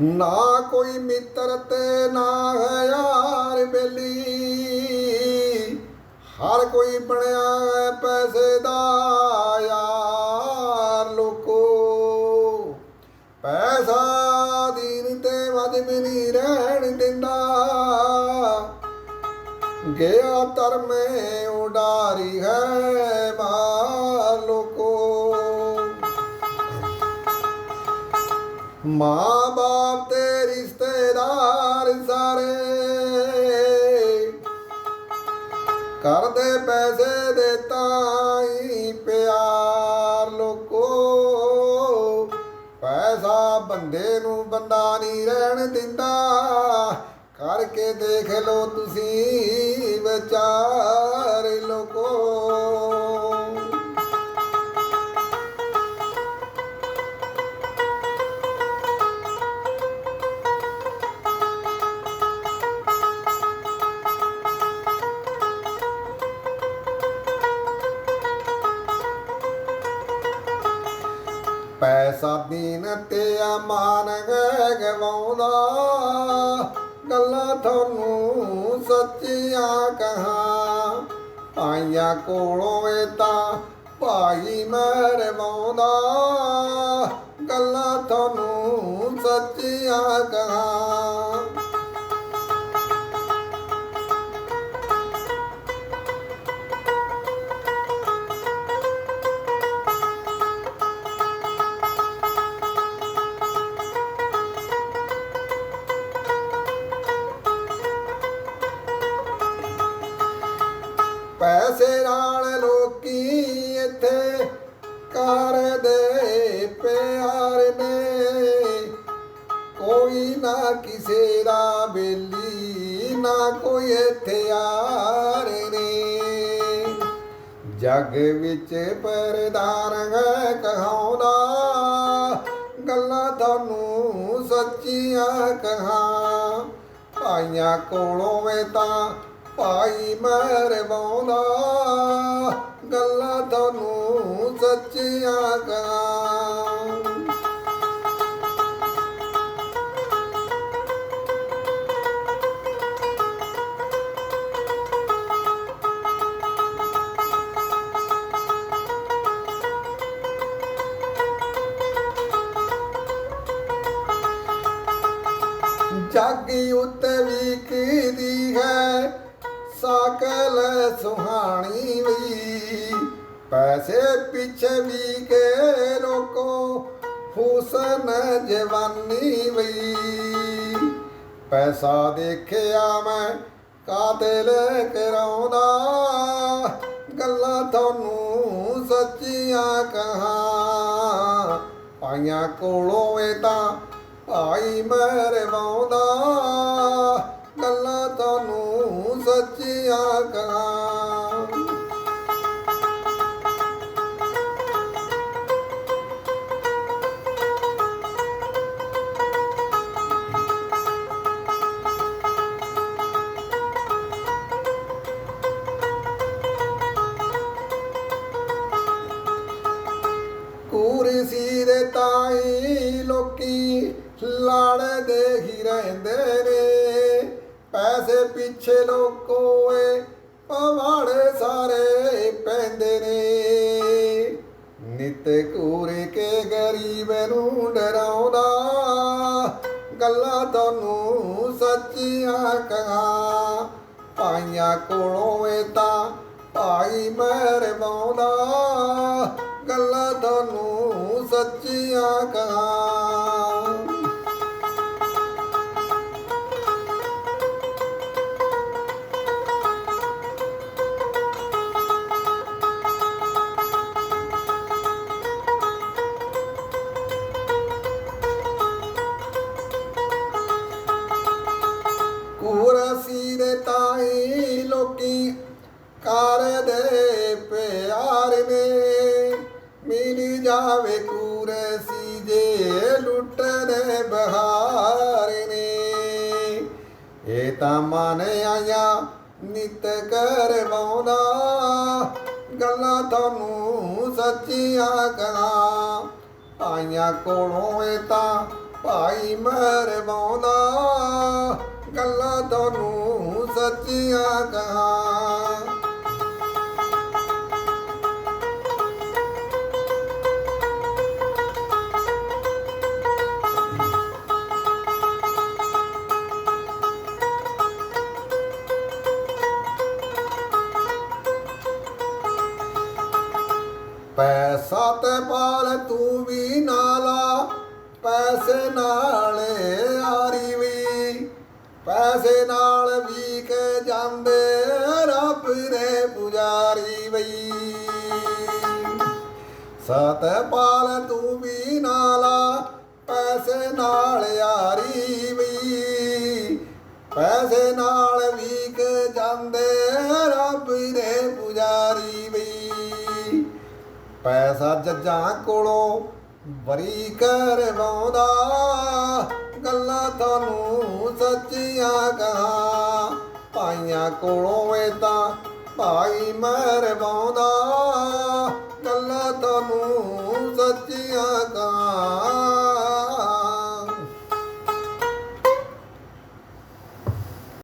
ਨਾ ਕੋਈ ਮਿੱਤਰ ਤੇ ਨਾ ਹੈ ਯਾਰ ਬੇਲੀ। ਹਰ ਕੋਈ ਬਣਿਆ ਪੈਸੇ ਦਾ ਯਾਰ ਲੋਕੋ। ਪੈਸਾ ਦੀਨ ਤੇ ਵਜ ਵੀ ਨਹੀਂ ਰਹਿਣ ਦਿੰਦਾ। ਗਿਆ ਧਰਮੇ ਉਡਾਰੀ ਹੈ ਮਾਰ ਲੋਕ। ਮਾਂ ਬਾਪ ਤੇ ਰਿਸ਼ਤੇਦਾਰ ਸਾਰੇ। ਕਰਦੇ ਪੈਸੇ ਦੇ ਤਾਈ ਪਿਆਰ ਲੋਕੋ। ਪੈਸਾ ਬੰਦੇ ਨੂੰ ਬੰਦਾ ਨਹੀਂ ਰਹਿਣ ਦਿੰਦਾ। ਕਰਕੇ ਦੇਖ ਲੋ ਤੁਸੀਂ ਵਿਚਾਰ ਲੋਕੋ। ਪੈਸਾ ਦੀਨ ਤੇ ਅਮਾਨ ਗਵਾਉਂਦਾ। ਗੱਲਾਂ ਤੁਹਾਨੂੰ ਸੱਚੀਆਂ ਕਹਾਂ। ਆਈਆਂ ਕੋਲੋਂ ਇਹ ਤਾਂ ਭਾਈ ਮਰਵਾਉਂਦਾ। ਗੱਲਾਂ ਤੁਹਾਨੂੰ ਸੱਚੀਆਂ ਕਹਾਂ। ਪੈਸੇ ਲੋਕੀ ਇੱਥੇ ਕਰਦੇ ਪਿਆਰ ਨੇ। ਕੋਈ ਨਾ ਕਿਸੇ ਦਾ ਬੇਲੀ, ਨਾ ਕੋਈ ਇੱਥੇ ਆਰ ਨੇ। ਜੱਗ ਵਿੱਚ ਪਰਦਾਰ ਹੈ ਕਹਾਉਂਦਾ, ਗੱਲਾਂ ਤੁਹਾਨੂੰ ਸੱਚੀਆਂ ਕਹਾ। ਭਾਈਆਂ ਕੋਲੋਂ ਵੇ ਤਾਂ ਭਾਈ ਮਰਵਾਉਂਦਾ ਗੱਲਾਂ ਤੁਹਾਨੂੰ ਸੱਚੀਆਂ ਕਹਾਂ ਜੱਗ ਉੱਤੇ ਵੀ ਕੀਦੀ ਹੈ ਸਾਕਲ ਸੁਹਾਣੀ ਵੀ ਪੈਸੇ ਪਿੱਛੇ ਵੀ ਕੇ ਰੋਕੋ, ਹੁਸਨ ਜਵਾਨੀ ਵੀ ਪੈਸਾ ਦੇਖਿਆ ਮੈਂ ਕਾਤਲ ਕਰਾਉਂਦਾ? ਗੱਲਾਂ ਤੁਹਾਨੂੰ ਸੱਚੀਆਂ ਕਹਾ। ਪਾਈਆਂ ਕੋਲੋਂ ਇਹ ਤਾਂ ਭਾਈ ਮਰਵਾਉਂਦਾ ਤੁਹਾਨੂੰ ਸੱਚੀਆਂ ਕੁਰਸੀ ਦੇ ਤਾਈ ਲੋਕੀ ਲੜਦੇ ਹੀ ਰਹਿੰਦੇ। ਨੇ ਪਿੱਛੇ ਲੋਕੋ ਏ ਪਵਾੜੇ ਸਾਰੇ ਪੈਂਦੇ ਨੇ। ਨਿਤ ਕੂਰੇ ਕੇ ਗਰੀਬ ਨੂੰ ਡਰਾਉਂਦਾ, ਗੱਲਾਂ ਤੁਹਾਨੂੰ ਸੱਚੀਆਂ ਕਹਾਂ। ਪਾਈਆਂ ਕੋਲੋਂ ਏ ਤਾਂ ਭਾਈ ਮਰਵਾਉਂਦਾ ਗੱਲਾਂ ਤੁਹਾਨੂੰ ਸੱਚੀਆਂ ਕਹਾਂ। ਜੇ ਲੁੱਟਦੇ ਨੇ। ਇਹ ਤਾਂ ਮਨ ਆਇਆ, ਨਿਤ ਕਰਵਾਉਂਦਾ। ਗੱਲਾਂ ਤੁਹਾਨੂੰ ਸੱਚੀਆਂ ਕਹਾਂ। ਆਈਆਂ ਕੋਲੋਂ ਇਹ ਤਾਂ ਭਾਈ ਮਰਵਾਉਂਦਾ। ਗੱਲਾਂ ਤੁਹਾਨੂੰ ਸੱਚੀਆਂ ਕਹਾਂ। ਪੈਸਾ ਤੇ ਪਾਲ ਤੂੰ ਵੀ ਨਾਲਾ, ਪੈਸੇ ਨਾਲ ਯਾਰੀ ਵੀ। ਪੈਸੇ ਨਾਲ ਵੀ ਕੇ ਜਾਂਦੇ ਰੱਬ ਦੇ ਪੁਜਾਰੀ ਬਈ। ਸਤ ਪਾਲ ਤੂੰ ਵੀ ਨਾਲਾ, ਪੈਸੇ ਨਾਲ ਯਾਰੀ ਵੀ ਪੈਸੇ ਨਾਲ ਪੈਸਾ ਜੱਜਾਂ ਕੋਲੋਂ ਬਰੀ ਕਰਵਾਉਂਦਾ ਗੱਲਾਂ ਤੁਹਾਨੂੰ ਸੱਚੀਆਂ ਕਹਾਂ। ਪਾਈਆਂ ਕੋਲੋਂ ਇਹ ਤਾਂ ਭਾਈ ਮਰਵਾਉਂਦਾ। ਗੱਲਾਂ ਤੁਹਾਨੂੰ ਸੱਚੀਆਂ ਕਹਾਂ।